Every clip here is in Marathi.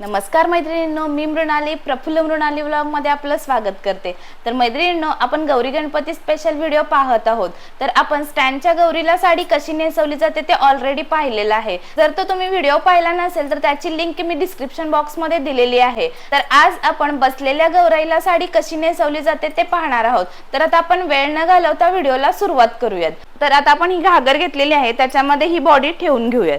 नमस्कार मैत्रिणींनो मी मृणाली प्रफुल्ल मृणाली ब्लॉगमध्ये आपलं स्वागत करते. तर मैत्रिणींनो आपण गौरी गणपती स्पेशल व्हिडिओ पाहत आहोत. तर आपण स्टँडच्या गौरीला साडी कशी नेसवली जाते ते ऑलरेडी पाहिलेलं आहे. जर तो तुम्ही व्हिडिओ पाहिला नसेल तर त्याची लिंक मी डिस्क्रिप्शन बॉक्समध्ये दिलेली आहे. तर आज आपण बसलेल्या गौराईला साडी कशी नेसवली जाते ते पाहणार आहोत. तर आता आपण वेळ न घालवता व्हिडिओला सुरुवात करूयात. तर आता आपण ही घागर घेतलेली आहे त्याच्यामध्ये ही बॉडी ठेवून घेऊयात.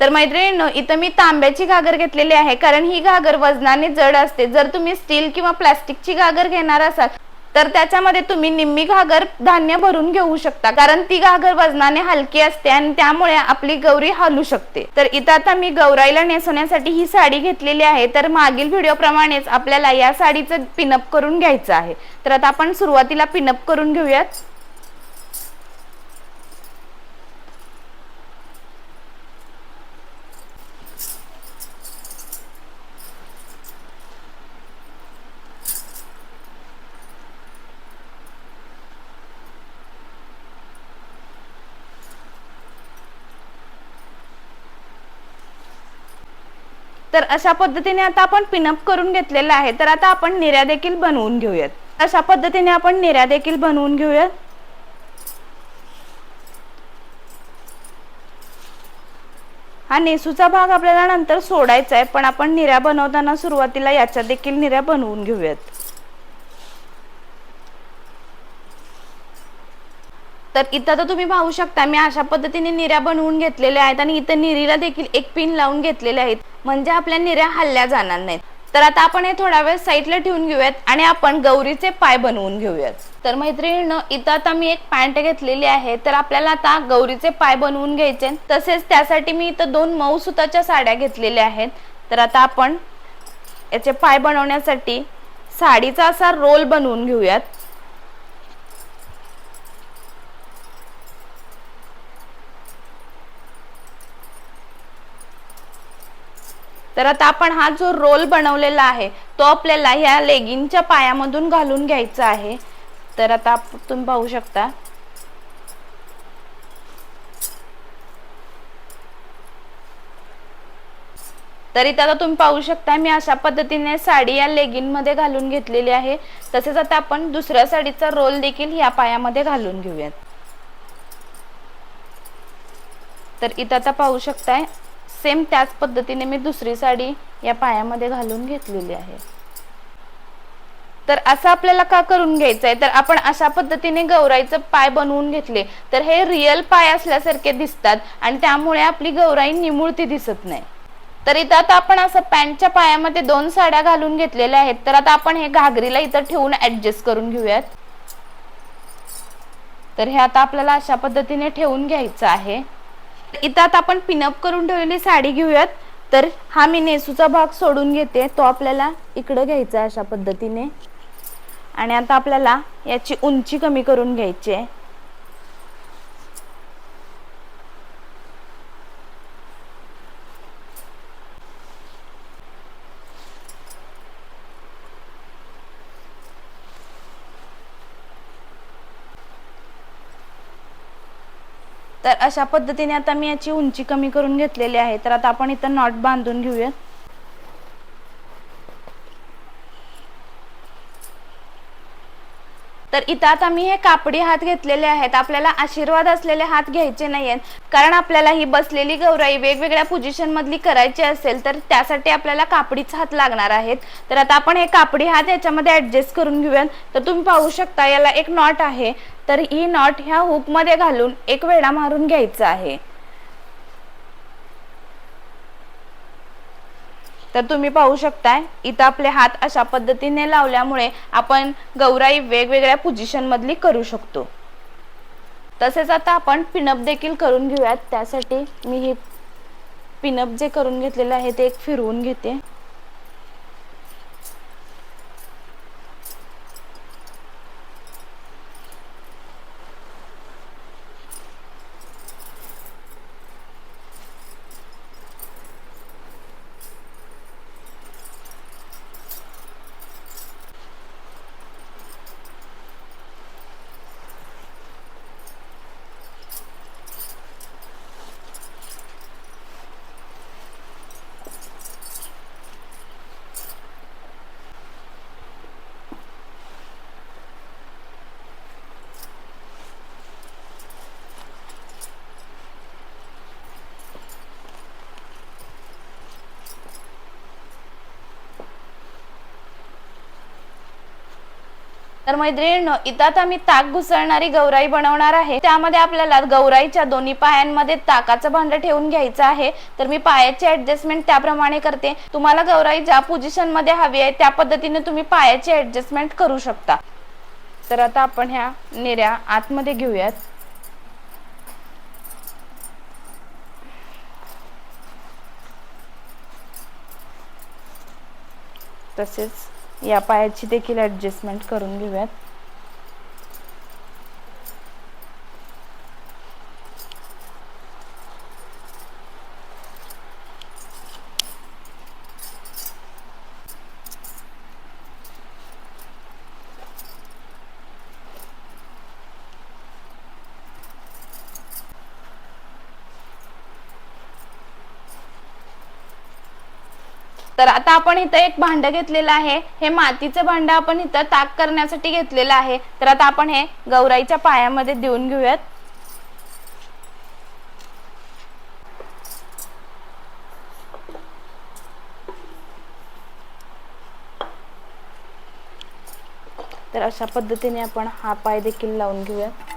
तर मैत्रिणींनो इथं मी तांब्याची घागर घेतलेली आहे. कारण ही घागर वजनाने जड असते. जर तुम्ही स्टील किंवा प्लास्टिकची घागर घेणार असाल तर त्याच्यामध्ये तुम्ही निम्मी घागर धान्य भरून घेऊ शकता. कारण ती घागर वजनाने हलकी असते आणि त्यामुळे आपली गौरी हलू शकते. तर इथं आता मी गौराईला नेसवण्यासाठी ही साडी घेतलेली आहे. तर मागील व्हिडिओ प्रमाणेच आपल्याला या साडीचं पिनअप करून घ्यायचं आहे. तर आता आपण सुरुवातीला पिनअप करून घेऊयात. तर अशा पद्धतीने आता आपण पिनअप करून घेतलेला आहे. तर आता आपण निर्या देखील बनवून घेऊयात. अशा पद्धतीने आपण निर्या देखील बनवून घेऊयात. हा नेसूचा भाग आपल्याला नंतर सोडायचा आहे पण आपण निर्या बनवताना सुरुवातीला याच्या देखील निर्या बनवून घेऊयात. तर इथं तर तुम्ही पाहू शकता मी अशा पद्धतीने निऱ्या बनवून घेतलेल्या आहेत आणि इथं निरीला देखील एक पिन लावून घेतलेले आहेत. म्हणजे आपल्या निऱ्या हल्ल्या जाणार नाहीत. तर आता आपण हे थोडा वेळ साईडला ठेवून घेऊयात आणि आपण गौरीचे पाय बनवून घेऊयात. तर मैत्रिणीनं इथं आता मी एक पॅन्ट घेतलेली आहे. तर आपल्याला आता गौरीचे पाय बनवून घ्यायचे तसेच त्यासाठी मी इथं दोन मऊ सुताच्या साड्या घेतलेल्या आहेत. तर आता आपण याचे पाय बनवण्यासाठी साडीचा असा रोल बनवून घेऊयात. तर आता आपण हा जो रोल बनवलेला आहे तो आपल्याला ह्या लेगिंगच्या पायामधून घालून घ्यायचा आहे. तर आता तुम्ही पाहू शकता. तर इथं आता तुम्ही पाहू शकता मी अशा पद्धतीने साडी या लेगिनमध्ये घालून घेतलेली आहे. तसेच आता आपण दुसऱ्या साडीचा रोल देखील या पायामध्ये घालून घेऊयात. तर इथं आता पाहू शकताय सेम त्याच पद्धतीने मी दुसरी साडी या पायामध्ये घालून घेतलेली आहे. तर असं आपल्याला का करून घ्यायचं आहे तर आपण अशा पद्धतीने गौराईचं पाय बनवून घेतले तर हे रिअल पाय असल्यासारखे दिसतात आणि त्यामुळे आपली गौराई निमुळती दिसत नाही. तर इथं आता आपण असं पॅन्टच्या पायामध्ये दोन साड्या घालून घेतलेल्या आहेत तर आता आपण हे घागरीला इथं ठेवून ऍडजस्ट करून घेऊयात. तर हे आता आपल्याला अशा पद्धतीने ठेवून घ्यायचं आहे. इथं आता आपण पिनअप करून ठेवलेली साडी घेऊयात. तर हा मी नेसूचा भाग सोडून घेते. तो आपल्याला इकडं घ्यायचा अशा पद्धतीने. आणि आता आपल्याला याची उंची कमी करून घ्यायची आहे. तर अशा पद्धतीने आता मी याची उंची कमी करून घेतलेली आहे. तर आता आपण इथं नॉट बांधून घेऊयात. तर इथं आता मी हे कापडी हात घेतलेले आहेत. आपल्याला आशीर्वाद असलेले हात घ्यायचे नाहीयेत. कारण आपल्याला ही बसलेली गौराई वेगवेगळ्या पोझिशन मधली करायची असेल तर त्यासाठी आपल्याला कापडीच हात लागणार आहेत. तर आता आपण हे कापडी हात याच्यामध्ये ऍडजस्ट करून घेऊयात. तर तुम्ही पाहू शकता याला एक नॉट आहे. तर ही नॉट ह्या हुकमध्ये घालून एक वेळा मारून घ्यायचा आहे. तर तुम्ही पाहू शकताय इथं आपले हात अशा पद्धतीने लावल्यामुळे आपण गौराई वेगवेगळ्या पोझिशन मधली करू शकतो. तसेच आता आपण पिनअप देखील करून घेऊयात. त्यासाठी मी हे पिनअप जे करून घेतलेलं आहे ते एक फिरवून घेते. तर मैत्रिणींनो इथं आता मी ताक घुसळणारी गौराई बनवणार आहे. त्यामध्ये आपल्याला गौराईच्या दोन्ही पायांमध्ये ताकाचं भांड ठेवून घ्यायचं आहे. तर मी पायाची ऍडजस्टमेंट त्याप्रमाणे करते. तुम्हाला गौराई ज्या पोझिशनमध्ये हवी आहे त्या पद्धतीने तुम्ही पायाची ऍडजस्टमेंट करू शकता. तर आता आपण ह्या निऱ्या आतमध्ये घेऊयात. तसेच या पायाची देखील ॲडजस्टमेंट करून घेऊयात. तर आता आपण इथं एक भांड घेतलेलं आहे. हे मातीचं भांड आपण इथं ताक करण्यासाठी घेतलेलं आहे. तर आता आपण हे गौराईच्या पायामध्ये देऊन घेऊयात. तर अशा पद्धतीने आपण हा पाय देखील लावून घेऊयात.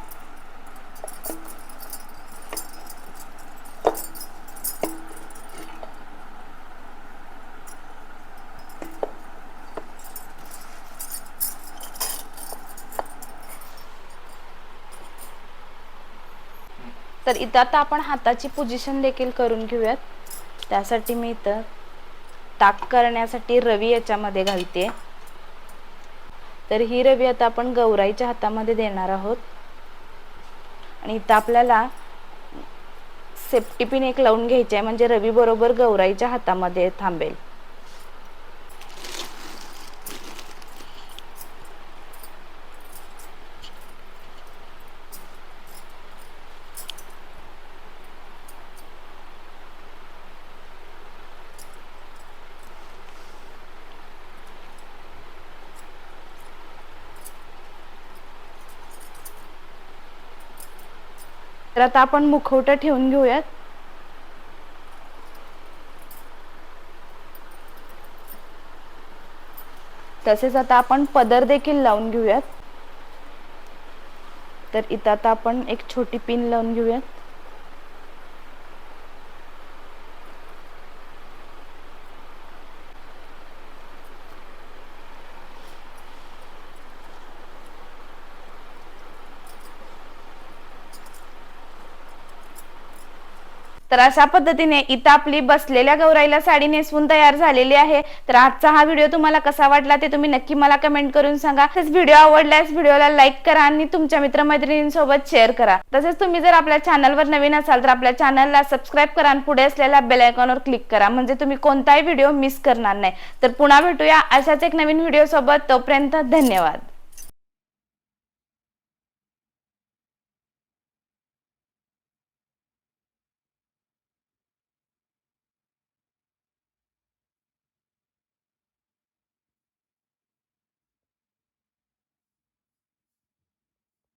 तर इथं आता आपण हाताची पोझिशन देखील करून घेऊयात. त्यासाठी मी इथं ताक करण्यासाठी रवी याच्यामध्ये घालते. तर ही रवी आता आपण गौराईच्या हातामध्ये देणार आहोत. आणि इथं आपल्याला सेफ्टी पिन एक लावून घ्यायची आहे म्हणजे रवी बरोबर गौराईच्या हातामध्ये थांबेल. तर आता आपण मुखवटा ठेवून घेऊयात. तसेच आता आपण पदर देखील लावून घेऊयात. तर इथं आता आपण एक छोटी पिन लावून घेऊयात. तर अशा पद्धतीने इथं आपली बसलेल्या गौराईला साडी नेसवून तयार झालेली आहे. तर आजचा हा व्हिडिओ तुम्हाला कसा वाटला ते तुम्ही नक्की मला कमेंट करून सांगा. तसेच व्हिडिओ आवडल्यास व्हिडिओला लाईक करा आणि तुमच्या मित्रमैत्रिणींसोबत शेअर करा. तसेच तुम्ही जर आपल्या चॅनलवर नवीन असाल तर आपल्या चॅनलला सबस्क्राईब करा आणि पुढे असलेल्या बेल आयकॉनवर क्लिक करा. म्हणजे तुम्ही कोणताही व्हिडिओ मिस करणार नाही. तर पुन्हा भेटूया अशाच एक नवीन व्हिडिओ सोबत. तोपर्यंत धन्यवाद.